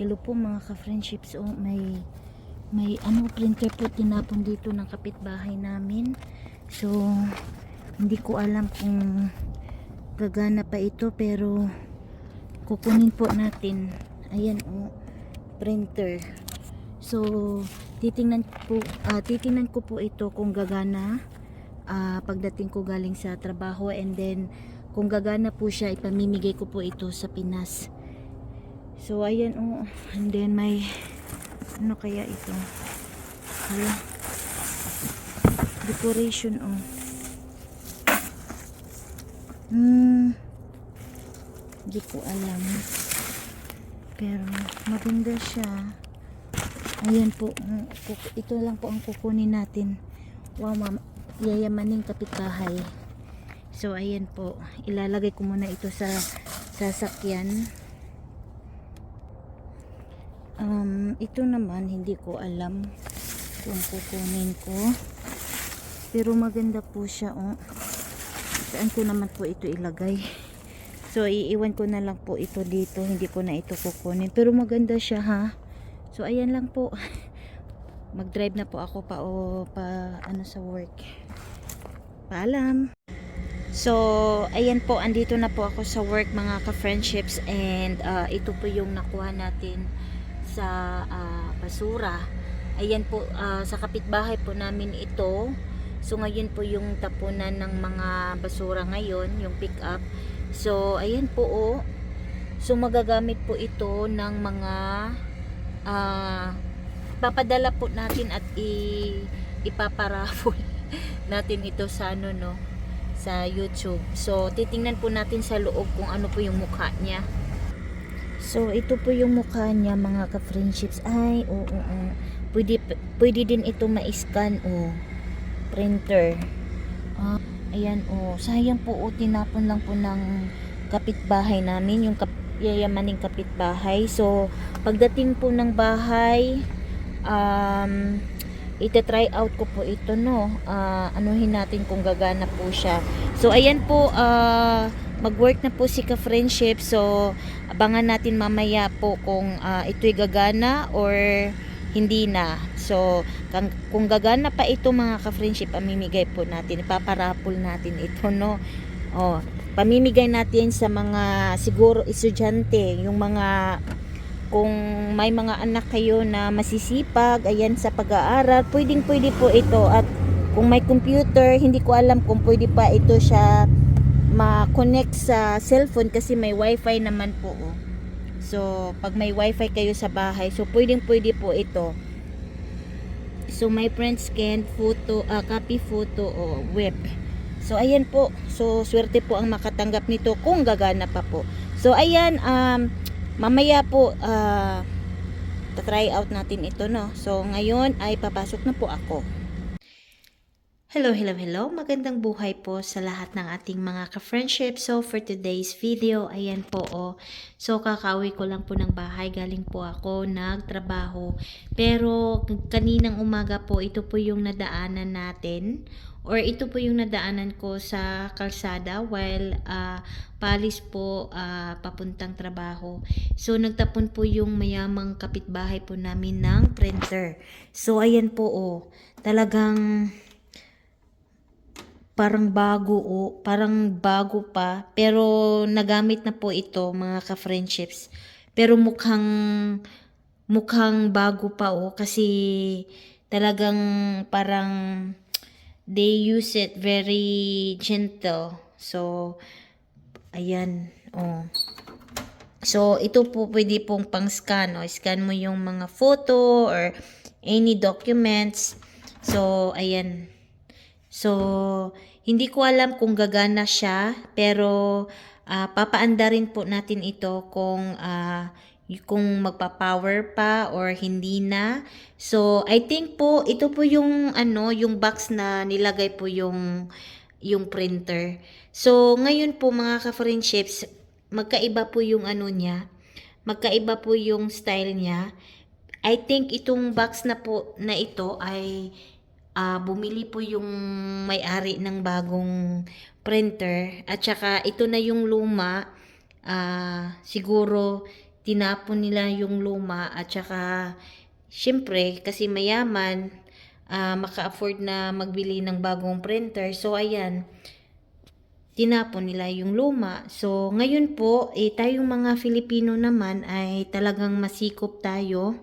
Hello po mga ka-friendships. Oh, may may ano printer po tinapon dito ng kapitbahay namin. So, hindi ko alam kung gagana pa ito pero kukunin po natin. Ayan oh, printer. So, titingnan po ah, titingnan ko po ito kung gagana ah, pagdating ko galing sa trabaho and then kung gagana po siya ipamimigay ko po ito sa Pinas. So, ayan oh. And then may ano kaya ito? Hala. Decoration oh. Hmm. Hindi ko alam. Pero maganda siya. Ayan po. kuk- Ito lang po ang kukunin natin. Wow, mama. Yayamaning kapitbahay. So, ayan po. Ilalagay ko muna ito sa sasakyan. Um, ito naman, hindi ko alam kung kukunin ko. Pero maganda po siya, oh. Saan ko naman po ito ilagay? So, iiwan ko na lang po ito dito. Hindi ko na ito kukunin. Pero maganda siya, ha? So, ayan lang po. Mag-drive na po ako pa o pa ano sa work. Paalam. So, ayan po, andito na po ako sa work mga ka-friendships and uh, ito po yung nakuha natin sa ah, basura. Ayan po, ah, sa kapitbahay po namin ito. So, ngayon po yung tapunan ng mga basura ngayon, yung pick up. So, ayan po oh. So, magagamit po ito ng mga ah, papadala po natin at i ipaparafol natin ito sa ano no sa YouTube. So, titingnan po natin sa loob kung ano po yung mukha niya. So, ito po yung mukha niya mga ka-friendships. Ay, oo, oo. Pwede, pwede din ito ma-scan, oh. Printer. Ah, ayan, oh. Sayang po, oh. Tinapon lang po ng kapitbahay namin. Yung kap yayamaning kapitbahay. So, pagdating po ng bahay, um, ita-try out ko po ito, no. Ah, anuhin natin kung gagana po siya. So, ayan po, ah, mag-work na po si ka-friendship. So, abangan natin mamaya po kung ah, ito'y gagana or hindi na. So, kung, gagana pa ito mga ka-friendship, pamimigay po natin. Ipaparapol natin ito, no. Oh, pamimigay natin sa mga siguro estudyante, yung mga kung may mga anak kayo na masisipag, ayan sa pag-aaral, pwedeng pwede po ito. At kung may computer, hindi ko alam kung pwede pa ito siya ma-connect sa cellphone kasi may wifi naman po. Oh. So, pag may wifi kayo sa bahay, so pwedeng pwede po ito. So, may print scan, photo, ah, copy photo o web. So, ayan po. So, swerte po ang makatanggap nito kung gagana pa po. So, ayan, um, mamaya po, ah, try out natin ito, no? So, ngayon ay papasok na po ako. Hello, hello, hello. Magandang buhay po sa lahat ng ating mga ka-friendship. So, for today's video, ayan po, oh. So, kakauwi ko lang po ng bahay. Galing po ako nagtrabaho. Pero, kaninang umaga po, ito po yung nadaanan natin. Or ito po yung nadaanan ko sa kalsada while ah, palis po ah, papuntang trabaho. So, nagtapon po yung mayamang kapitbahay po namin ng printer. So, ayan po, oh. Talagang parang bago o parang bago pa pero nagamit na po ito mga ka-friendships pero mukhang mukhang bago pa o kasi talagang parang they use it very gentle so ayan oh So, ito po pwede pong pang scan. O, scan mo yung mga photo or any documents. So, ayan. So, hindi ko alam kung gagana siya, pero ah, papaanda rin po natin ito kung y- kung magpa-power pa or hindi na. So, I think po ito po yung ano, yung box na nilagay po yung yung printer. So, ngayon po mga ka-friendships, magkaiba po yung ano niya. Magkaiba po yung style niya. I think itong box na po na ito ay ah, bumili po yung may-ari ng bagong printer at saka ito na yung luma ah, siguro tinapon nila yung luma at saka syempre kasi mayaman ah, maka-afford na magbili ng bagong printer. So ayan, tinapon nila yung luma. So ngayon po, eh, tayong mga Filipino naman ay talagang masikop tayo.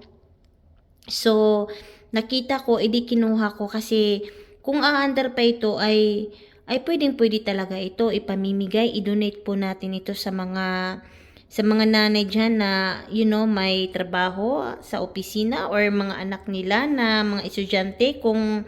So nakita ko, edi kinuha ko kasi kung aandar pa ito ay ay pwedeng pwede talaga ito ipamimigay, i-donate po natin ito sa mga sa mga nanay dyan na, you know, may trabaho sa opisina or mga anak nila na mga estudyante, kung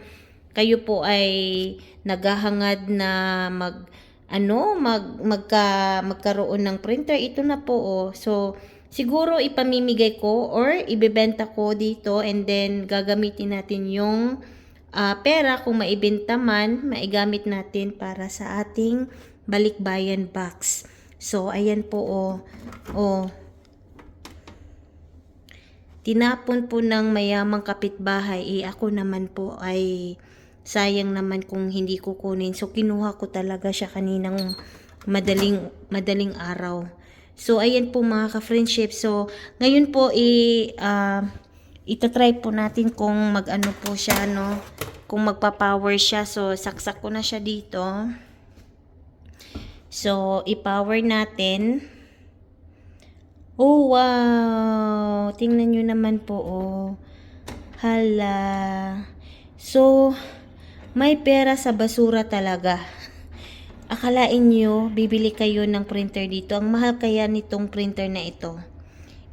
kayo po ay naghahangad na mag, ano, mag, magka, magkaroon ng printer, ito na po, oh. So, siguro ipamimigay ko or ibebenta ko dito and then gagamitin natin yung ah, pera kung maibenta man, maigamit natin para sa ating balikbayan box. So, ayan po, oh. Oh. Tinapon po ng mayamang kapitbahay, eh ako naman po ay sayang naman kung hindi ko kunin. So, kinuha ko talaga siya kaninang madaling, madaling araw. So, ayan po mga ka-friendship. So, ngayon po, i, ah, itatry po natin kung mag-ano po siya, no? Kung magpa-power siya. So, saksak ko na siya dito. So, i-power natin. Oh, wow! Tingnan nyo naman po, oh. Hala. So, may pera sa basura talaga. Akalain nyo, bibili kayo ng printer dito. Ang mahal kaya nitong printer na ito.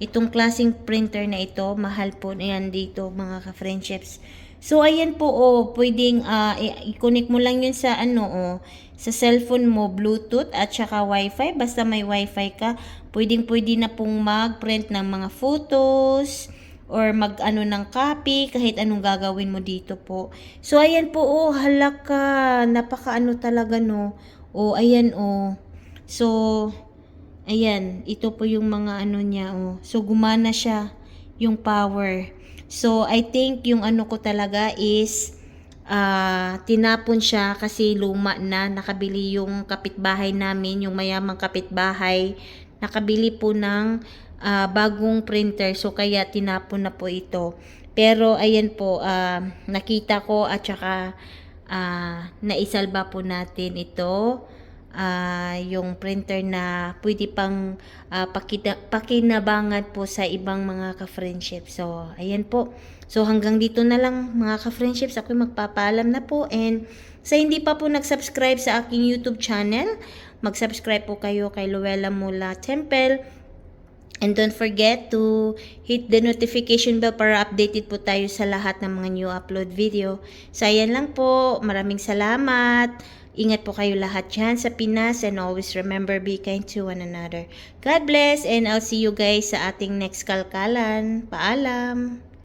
Itong klaseng printer na ito, mahal po yan dito mga ka-friendships. So, ayan po, oh, pwedeng i- i-connect mo lang yun sa ano, oh, sa cellphone mo, Bluetooth at saka Wi-Fi. Basta may Wi-Fi ka, pwedeng pwede na pong mag-print ng mga photos or mag-ano ng copy, kahit anong gagawin mo dito po. So, ayan po, oh, halaka, napaka-ano talaga, no. Oh, ayan, oh. So, Ayan, ito po yung mga ano niya, oh. So, gumana siya, yung power. So, I think yung ano ko talaga is, ah, tinapon siya kasi luma na, nakabili yung kapitbahay namin, yung mayamang kapitbahay, nakabili po ng ah, bagong printer, so kaya tinapon na po ito. Pero, ayan po, ah, nakita ko at saka, ah, naisalba po natin ito ah, yung printer na pwede pang ah, pakita, pakinabangan po sa ibang mga ka-friendship. So, ayan po. So, hanggang dito na lang mga ka-friendships. Ako magpapaalam na po. And sa hindi pa po nag-subscribe sa aking YouTube channel, mag-subscribe po kayo kay Luella Mula Temple. And don't forget to hit the notification bell para updated po tayo sa lahat ng mga new upload video. So, ayan lang po. Maraming salamat. Ingat po kayo lahat dyan sa Pinas and always remember be kind to one another. God bless and I'll see you guys sa ating next kalkalan. Paalam!